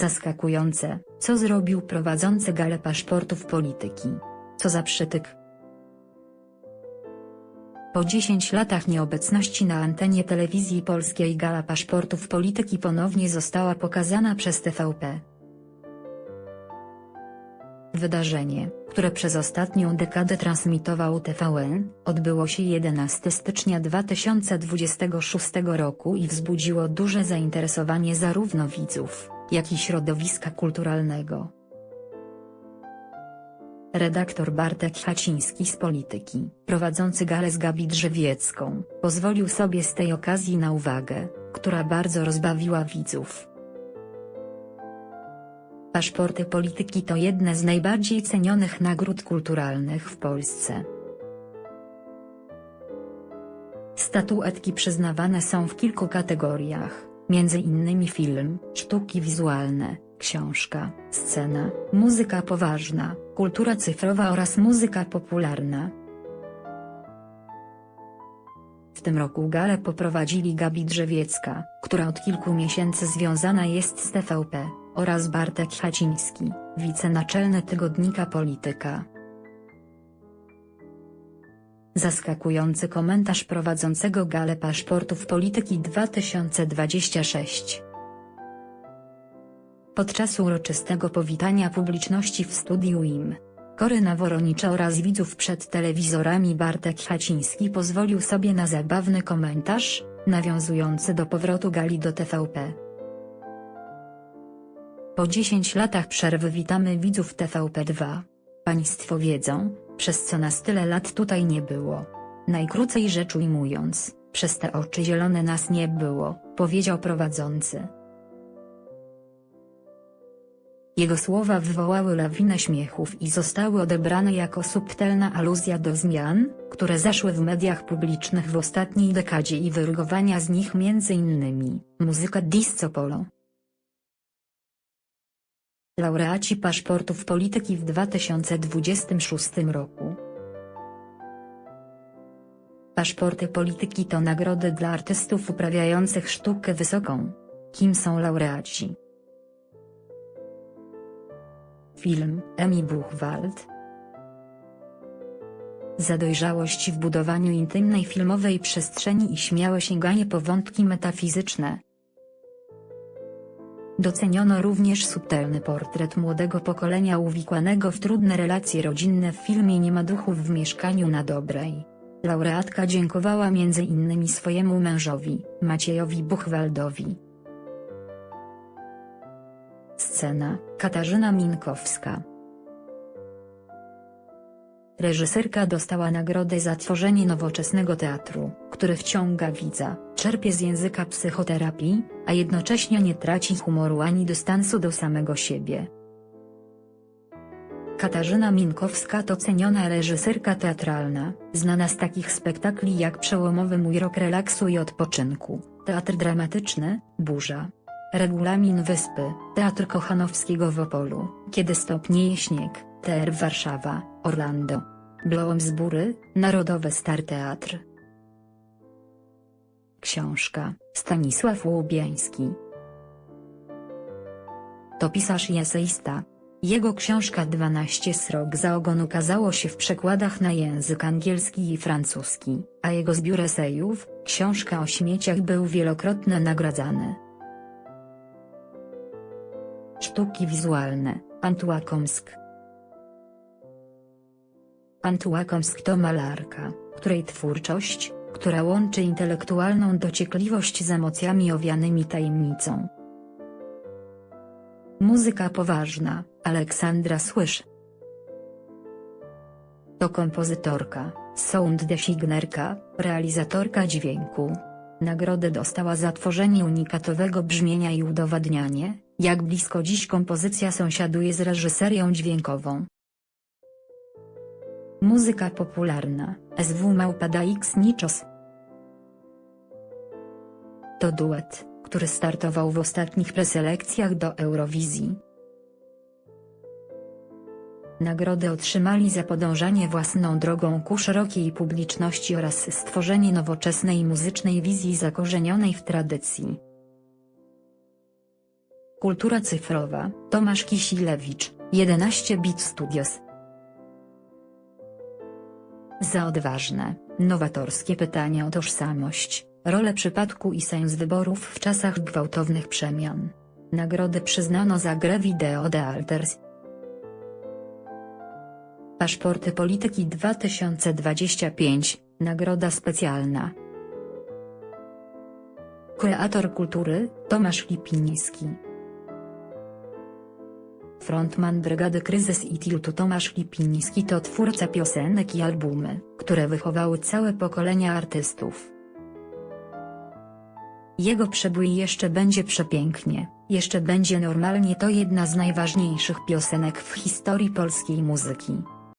Zaskakujące, co zrobił prowadzący galę paszportów polityki. Co za przytyk. Po 10 latach nieobecności na antenie telewizji polskiej gala paszportów polityki ponownie została pokazana przez TVP. Wydarzenie, które przez ostatnią dekadę transmitował TVN, odbyło się 11 stycznia 2026 roku i wzbudziło duże zainteresowanie zarówno widzów, jak i środowiska kulturalnego. Redaktor Bartek Haciński z Polityki, prowadzący galę z Gabi Drzewiecką, pozwolił sobie z tej okazji na uwagę, która bardzo rozbawiła widzów. Paszporty polityki to jedne z najbardziej cenionych nagród kulturalnych w Polsce. Statuetki przyznawane są w kilku kategoriach, między innymi film, sztuki wizualne, książka, scena, muzyka poważna, kultura cyfrowa oraz muzyka popularna. W tym roku galę poprowadzili Gabi Drzewiecka, która od kilku miesięcy związana jest z TVP, oraz Bartek Haciński, wicenaczelny tygodnika Polityka. Zaskakujący komentarz prowadzącego galę paszportów polityki 2026. Podczas uroczystego powitania publiczności w studiu IM, Koryna Woronicza oraz widzów przed telewizorami Bartek Haciński pozwolił sobie na zabawny komentarz, nawiązujący do powrotu gali do TVP. Po 10 latach przerwy witamy widzów TVP2. Państwo wiedzą, przez co nas tyle lat tutaj nie było. Najkrócej rzecz ujmując, przez te oczy zielone nas nie było, powiedział prowadzący. Jego słowa wywołały lawinę śmiechów i zostały odebrane jako subtelna aluzja do zmian, które zaszły w mediach publicznych w ostatniej dekadzie i wyrugowania z nich m.in. muzyka disco polo. Laureaci paszportów polityki w 2026 roku. Paszporty polityki to nagrody dla artystów uprawiających sztukę wysoką. Kim są laureaci? Film Emi Buchwald Za dojrzałość w budowaniu intymnej filmowej przestrzeni i śmiałe sięganie po wątki metafizyczne. Doceniono również subtelny portret młodego pokolenia uwikłanego w trudne relacje rodzinne w filmie Nie ma duchów w mieszkaniu na Dobrej. Laureatka dziękowała m.in. swojemu mężowi, Maciejowi Buchwaldowi. Scena, Katarzyna Minkowska. Reżyserka dostała nagrodę za tworzenie nowoczesnego teatru, który wciąga widza, czerpie z języka psychoterapii, a jednocześnie nie traci humoru ani dystansu do samego siebie. Katarzyna Minkowska to ceniona reżyserka teatralna, znana z takich spektakli jak Przełomowy Mój Rok Relaksu i Odpoczynku, Teatr Dramatyczny, Burza. Regulamin Wyspy, Teatr Kochanowskiego w Opolu, Kiedy stopnieje śnieg, TR Warszawa, Orlando. Bloomsbury, Narodowy Star Teatr. Książka, Stanisław Łubiański. To pisarz i eseista. Jego książka 12 srok za ogon ukazało się w przekładach na język angielski i francuski, a jego zbiór esejów, książka o śmieciach był wielokrotnie nagradzany. Sztuki wizualne, Antuakomsk. Antuakomsk to malarka, której twórczość, która łączy intelektualną dociekliwość z emocjami owianymi tajemnicą. Muzyka poważna, Aleksandra Słysz. To kompozytorka, sound designerka, realizatorka dźwięku. Nagrodę dostała za tworzenie unikatowego brzmienia i udowadnianie, jak blisko dziś kompozycja sąsiaduje z reżyserią dźwiękową. Muzyka popularna, SW Małpada X Nichos. To duet, który startował w ostatnich preselekcjach do Eurowizji. Nagrody otrzymali za podążanie własną drogą ku szerokiej publiczności oraz stworzenie nowoczesnej muzycznej wizji zakorzenionej w tradycji. Kultura cyfrowa, Tomasz Kisilewicz, 11 Bit Studios. Za odważne, nowatorskie pytania o tożsamość, rolę przypadku i sens wyborów w czasach gwałtownych przemian. Nagrody przyznano za grę wideo The Alters. Paszporty Polityki 2025, nagroda specjalna. Kreator kultury, Tomasz Lipiński. Frontman Brygady Kryzys i Tiltu Tomasz Lipiński to twórca piosenek i albumy, które wychowały całe pokolenia artystów. Jego przebój jeszcze będzie przepięknie, jeszcze będzie normalnie to jedna z najważniejszych piosenek w historii polskiej muzyki.